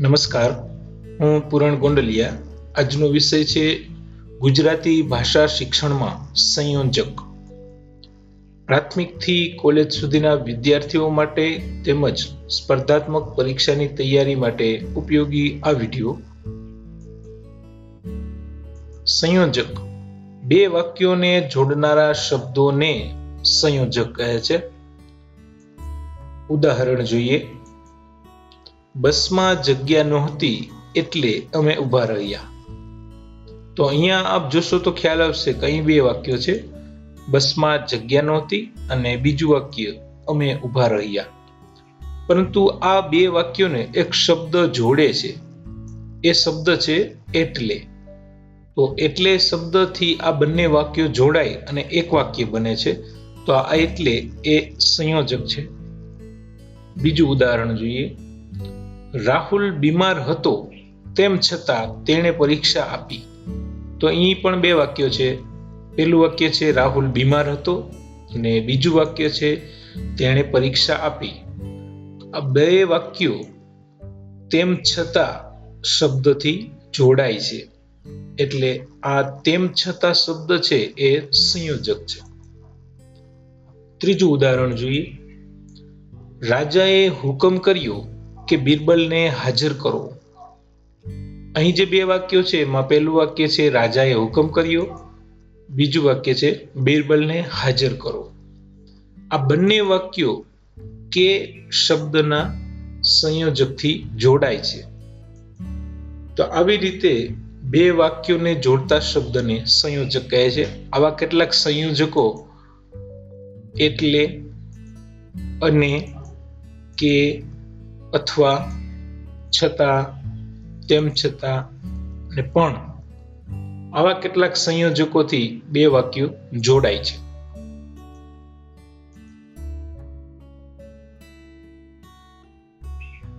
નમસ્કાર. હું પૂરણ ગોંડલિયા. આજનો વિષય છે ગુજરાતી ભાષા શિક્ષણમાં સંયોજક. પ્રાથમિકથી કોલેજ સુધીના વિદ્યાર્થીઓ માટે તેમજ સ્પર્ધાત્મક પરીક્ષાની તૈયારી માટે ઉપયોગી આ વીડિયો. સંયોજક. બે વાક્યોને જોડનારા શબ્દોને સંયોજક કહે છે. ઉદાહરણ જોઈએ. બસમાં જગ્યા નહોતી એટલે અમે ઊભા રહ્યા. તો અહીંયા આપ જોશો તો ખ્યાલ આવશે કે બે વાક્યો છે. બસમાં જગ્યા નહોતી અને બીજું વાક્ય, અમે ઊભા રહ્યા. પરંતુ આ બે વાક્યોને એક શબ્દ જોડે છે. એ શબ્દ છે એટલે. તો એટલે શબ્દથી આ બંને વાક્યો જોડાય અને એક વાક્ય બને છે. તો આ એટલે એ સંયોજક છે. બીજું ઉદાહરણ જોઈએ. રાહુલ બીમાર હતો તેમ છતાં તેણે પરીક્ષા આપી. તો અહીં પણ બે વાક્યો છે. પેલું વાક્ય છે, રાહુલ બીમાર હતો અને બીજું વાક્ય છે, તેણે પરીક્ષા આપી. આ બે વાક્યો તેમ છતાં શબ્દથી જોડાય છે. એટલે આ તેમ છતાં શબ્દ છે એ સંયોજક છે. ત્રીજું ઉદાહરણ જોઈએ. રાજાએ હુકમ કર્યો કે બિરબલને હાજર કરો. અહીં જે બે વાક્યો છે, એમાં પહેલું વાક્ય છે, રાજાએ હુકમ કર્યો. બીજું વાક્ય છે, બિરબલને હાજર કરો. આ બંને વાક્યો કે શબ્દના સંયોજકથી જોડાય છે. તો આવી રીતે બે વાક્યોને જોડતા શબ્દને સંયોજક કહે છે. આવા કેટલાક સંયોજકો એટલે અને કે અથવા છતાં, તેમ છતાં ને પણ. આવા કેટલાક સંયોજકોથી બે વાક્યો જોડાય છે.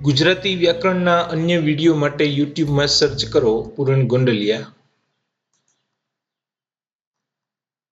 ગુજરાતી વ્યાકરણના અન્ય વીડિયો માટે યુટ્યુબમાં સર્ચ કરો પૂરણ ગોંડલિયા.